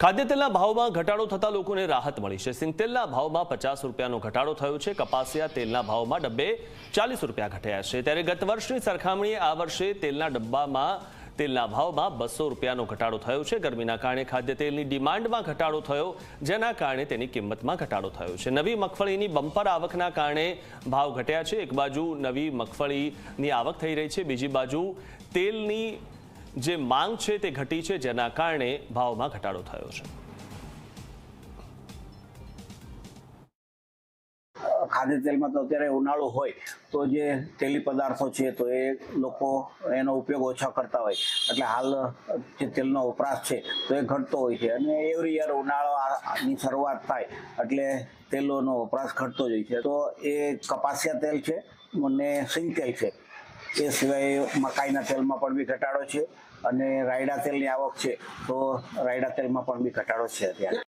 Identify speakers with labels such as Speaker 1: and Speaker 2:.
Speaker 1: ખાદ્યતેલના ભાવમાં ઘટાડો થતા લોકોને રાહત મળી છે. સિંગતેલના ભાવમાં પચાસ રૂપિયાનો ઘટાડો થયો છે. કપાસિયા તેલના ભાવમાં ડબ્બે ચાલીસ રૂપિયા ઘટ્યા છે. ત્યારે ગત વર્ષની સરખામણીએ આ વર્ષે તેલના ડબ્બામાં તેલના ભાવમાં બસો રૂપિયાનો ઘટાડો થયો છે. ગરમીના કારણે ખાદ્યતેલની ડિમાન્ડમાં ઘટાડો થયો, જેના કારણે તેની કિંમતમાં ઘટાડો થયો છે. નવી મગફળીની બમ્પર આવકના કારણે ભાવ ઘટ્યા છે. એક બાજુ નવી મગફળીની આવક થઈ રહી છે. બીજી બાજુ તેલની જે માંગ છે તે ઘટી છે, જેના કારણે ભાવમાં ઘટાડો થયો છે.
Speaker 2: ખાદ્ય તેલમાં તો અત્યારે ઉનાળો હોય, તો જે તેલી પદાર્થો છે, તો એ લોકો એનો ઉપયોગ ઓછા કરતા હોય. એટલે હાલ જે તેલનો વપરાશ છે, તો એ ઘટતો હોય છે. અને એવરી યર ઉનાળાની શરૂઆત થાય, એટલે તેલોનો વપરાશ ઘટતો જ હોય છે. તો એ કપાસિયા તેલ છે, અને સિંગ તેલ છે. એ સિવાય મકાઈના તેલમાં પણ બી ઘટાડો છે અને રાયડા તેલની આવક છે, તો રાયડા તેલમાં પણ બી ઘટાડો છે અત્યારે.